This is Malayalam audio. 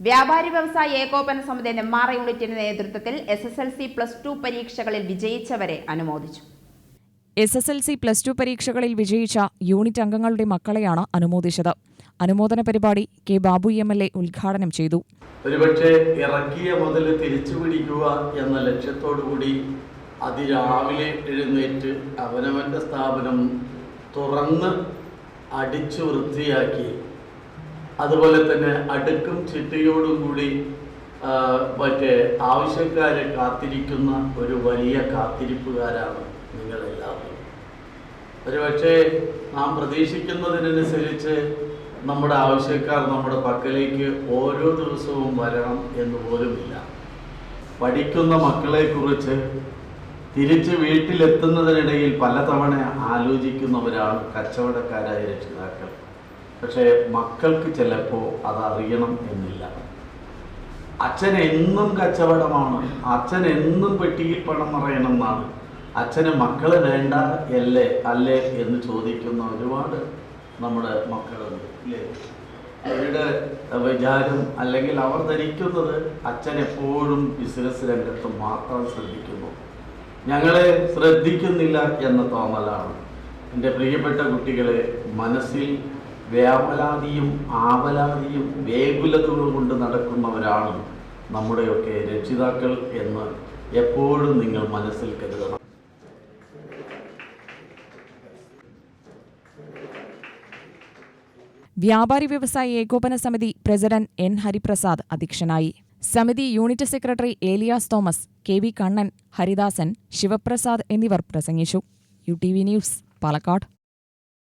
വ്യാപാരി വ്യവസായ ഏകോപന സമിതി നെമ്മാറ യൂണിറ്റിന്റെ നേതൃത്വത്തിൽ S S L C plus two പരീക്ഷകളിൽ വിജയിച്ചവരെ അനുമോദിച്ചു. S S L C plus two പരീക്ഷകളിൽ വിജയിച്ച യൂണിറ്റ് അംഗങ്ങളുടെ മക്കളെയാണ് അനുമോദിച്ചത്. അനുമോദന പരിപാടി K Babu M L A ഉദ്ഘാടനം ചെയ്തു. ഒരുപക്ഷെ ഇറക്കിയ മുതൽ തിരിച്ചു പിടിക്കുക എന്ന ലക്ഷ്യത്തോടു കൂടി അതിരാവിലെ എഴുന്നേറ്റ് അവനവന്റെ സ്ഥാപനം തുറന്ന് അടിച്ചു വൃത്തിയാക്കി അതുപോലെ തന്നെ അടുക്കും ചിട്ടയോടും കൂടി മറ്റേ ആവശ്യക്കാരെ കാത്തിരിക്കുന്ന ഒരു വലിയ കാത്തിരിപ്പുകാരാണ് നിങ്ങളെല്ലാവരും. ഒരുപക്ഷെ നാം പ്രതീക്ഷിക്കുന്നതിനനുസരിച്ച് നമ്മുടെ ആവശ്യക്കാർ നമ്മുടെ പക്കലേക്ക് ഓരോ ദിവസവും വരണം എന്ന് പോലുമില്ല. പഠിക്കുന്ന മക്കളെക്കുറിച്ച് തിരിച്ച് വീട്ടിലെത്തുന്നതിനിടയിൽ പലതവണ ആലോചിക്കുന്നവരാണ് കച്ചവടക്കാരായ രക്ഷിതാക്കൾ. പക്ഷേ മക്കൾക്ക് ചിലപ്പോൾ അതറിയണം എന്നില്ല. അച്ഛൻ എന്നും കച്ചവടമാണ്. അച്ഛൻ എന്നും പെട്ടിയിൽ പണം പറയണം എന്നാണ് അച്ഛന് മക്കൾ വേണ്ട അല്ലേ? അല്ലേ എന്ന് ചോദിക്കുന്ന ഒരുപാട് നമ്മുടെ മക്കളുണ്ട് ഇല്ലേ? അവരുടെ വിചാരം അല്ലെങ്കിൽ അവർ ധരിക്കുന്നത് അച്ഛൻ എപ്പോഴും ബിസിനസ് രംഗത്ത് മാത്രം ശ്രദ്ധിക്കുന്നു. ഞങ്ങളെ ശ്രദ്ധിക്കുന്നില്ല എന്ന തോന്നലാണ്. എന്റെ പ്രിയപ്പെട്ട കുട്ടികളെ മനസ്സിൽ വ്യാപലാതിയും ആവലാതിയും വേകുലതകളും കൊണ്ട് നടക്കുന്നവരാണ് നമ്മുടെയൊക്കെ രക്ഷിതാക്കൾ എന്ന് എപ്പോഴും നിങ്ങൾ മനസ്സിൽ കരുതണം. വ്യാപാരി വ്യവസായി ഏകോപന സമിതി പ്രസിഡന്റ് എൻ ഹരിപ്രസാദ് അധ്യക്ഷനായി. സമിതി unit secretary Elias Thomas K V Kannan Haridasan Sivaprasad എന്നിവർ പ്രസംഗിച്ചു. U T V news Palakkad.